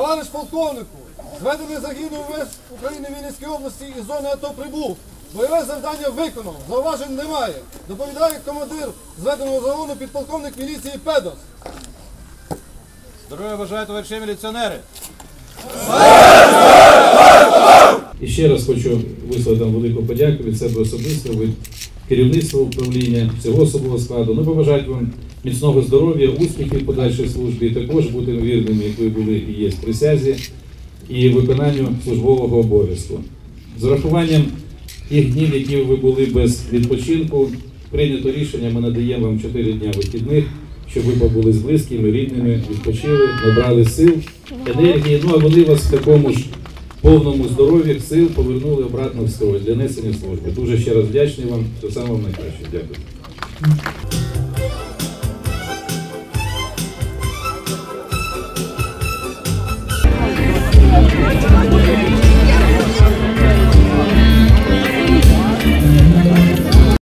Товариш полковнику, зведений загинув весь України Вінницькій області із зони АТО прибув. Бойове завдання виконав, зауважень немає. Доповідає командир зведеного загону підполковник міліції Педос. Здоров'я бажаю, товариші міліціонери! І ще раз хочу висловити вам велику подяку від себе особисто, від керівництва управління, всього особового складу. Ну, побажати вам міцного здоров'я, успіхів в подальшій службі, і також бути вірними, як ви були і є в присязі, і виконанню службового обов'язку. З урахуванням тих днів, які ви були без відпочинку, прийнято рішення, ми надаємо вам 4 дня вихідних, щоб ви побули з близькими, рідними, відпочили, набрали сил, енергії. Ну а вони вас в такому ж повному здоров'ї, сил повернули обратно в строй для несення служби. Дуже ще раз вдячний вам, все саме найкраще. Дякую.